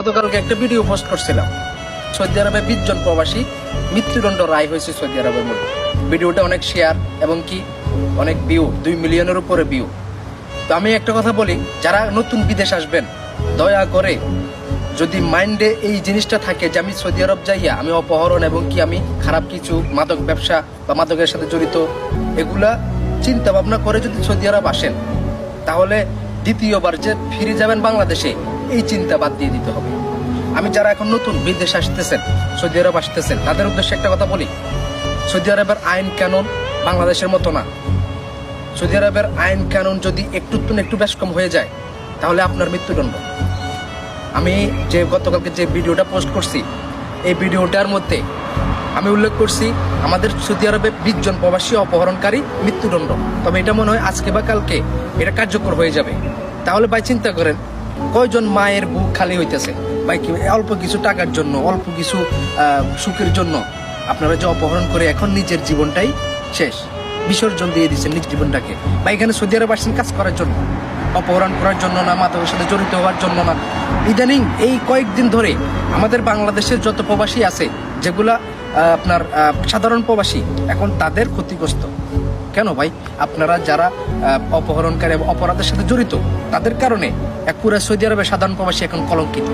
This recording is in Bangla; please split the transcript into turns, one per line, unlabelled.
গতকালকে একটা ভিডিও পোস্ট করছিলাম। সৌদি আরবে বিশ জন প্রবাসী মৃত্যুদণ্ড রায় হয়েছে সৌদি আরবের মধ্যে। ভিডিওটা অনেক শেয়ার এবং কি অনেক ভিউ দুই মিলিয়নের উপরে ভিউ তো আমি একটা কথা বলি, যারা নতুন বিদেশ আসবেন, দয়া করে যদি মাইন্ডে এই জিনিসটা থাকে যে আমি সৌদি আরব যাইয়া আমি অপহরণ এবং কি আমি খারাপ কিছু মাদক ব্যবসা বা মাদকের সাথে জড়িত, এগুলা চিন্তা ভাবনা করে যদি সৌদি আরব আসেন, তাহলে দ্বিতীয়বার যে ফিরে যাবেন বাংলাদেশে এই চিন্তা বাদ দিয়ে দিতে হবে। আমি যারা এখন নতুন বিদেশে আসতেছেন, সৌদি আরব আসতেছেন, তাদের উদ্দেশ্যে একটা কথা বলি। সৌদি আরবের আইন কানুন বাংলাদেশের মতো না। সৌদি আরবের আইন কানুন যদি একটু একটু বেশ কম হয়ে যায়, তাহলে আপনার মৃত্যুদণ্ড। আমি যে গতকালকে যে ভিডিওটা পোস্ট করছি, এই ভিডিওটার মধ্যে আমি উল্লেখ করছি, আমাদের সৌদি আরবে বিশ জন প্রবাসী অপহরণকারী মৃত্যুদণ্ড। তবে এটা মনে হয় আজকে বা কালকে এটা কার্যকর হয়ে যাবে। তাহলে ভাই চিন্তা করেন কয়জন মায়ের বুক খালি হইতেছে? বা অল্প কিছু টাকার জন্য, অল্প কিছু সুখের জন্য আপনারা যে অপহরণ করে এখন নিজের জীবনটাই শেষ। বিসর্জন দিয়ে দিচ্ছেন নিজ জীবনটাকে। বা এখানে সৌদি আরব আসছেন কাজ করার জন্য, অপহরণ করার জন্য না মাদকের সাথে জড়িত হওয়ার জন্য না। ইদানিং এই কয়েকদিন ধরে আমাদের বাংলাদেশের যত প্রবাসী আছে, যেগুলা আপনার সাধারণ প্রবাসী, এখন তাদের ক্ষতিগ্রস্ত। কেন ভাই? আপনারা যারা অপহরণকারী এবং অপরাধের সাথে জড়িত, তাদের কারণে এক পুরা সৌদি আরবের সাধারণ প্রবাসী এখন কলঙ্কিত।